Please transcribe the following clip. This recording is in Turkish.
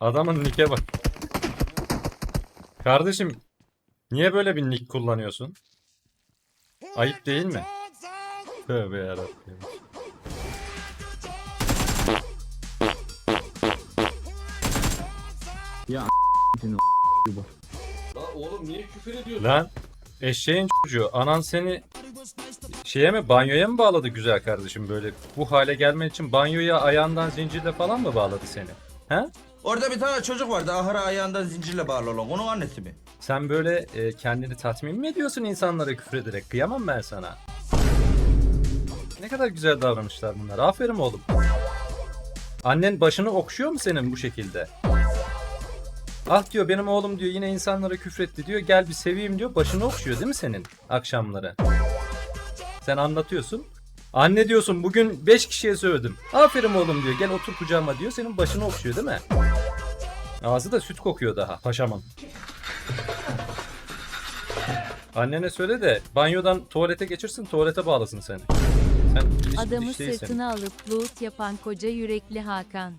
Adamın nick'e bak. Kardeşim niye böyle bir nick kullanıyorsun? Ayıp değil mi? Tövbe yarabbim. Lan oğlum niye küfür ediyorsun? Lan eşeğin çocuğu anan seni şeye mi banyoya mı bağladı güzel kardeşim böyle bu hale gelmen için banyoya ayağından zincirle falan mı bağladı seni? He? Orada bir tane çocuk vardı ahıra ayağından zincirle bağlı olan. Onun annesi mi? Sen böyle e, kendini tatmin mi ediyorsun insanlara küfür ederek? Kıyamam ben sana. Ne kadar güzel davranışlar bunlar. Aferin oğlum. Annen başını okşuyor mu senin bu şekilde? Ah diyor benim oğlum diyor yine insanlara küfretti diyor. Gel bir seveyim diyor. Başını okşuyor değil mi senin akşamları? Sen anlatıyorsun. Anne diyorsun bugün 5 kişiye söyledim. Aferin oğlum diyor. Gel otur kucağıma diyor. Senin başını okşuyor değil mi? Ağzı da süt kokuyor daha paşamın. Annene söyle de banyodan tuvalete geçirsin tuvalete bağlasın seni. Sen iliş- Adamı sırtına alıp loot yapan koca yürekli Hakan.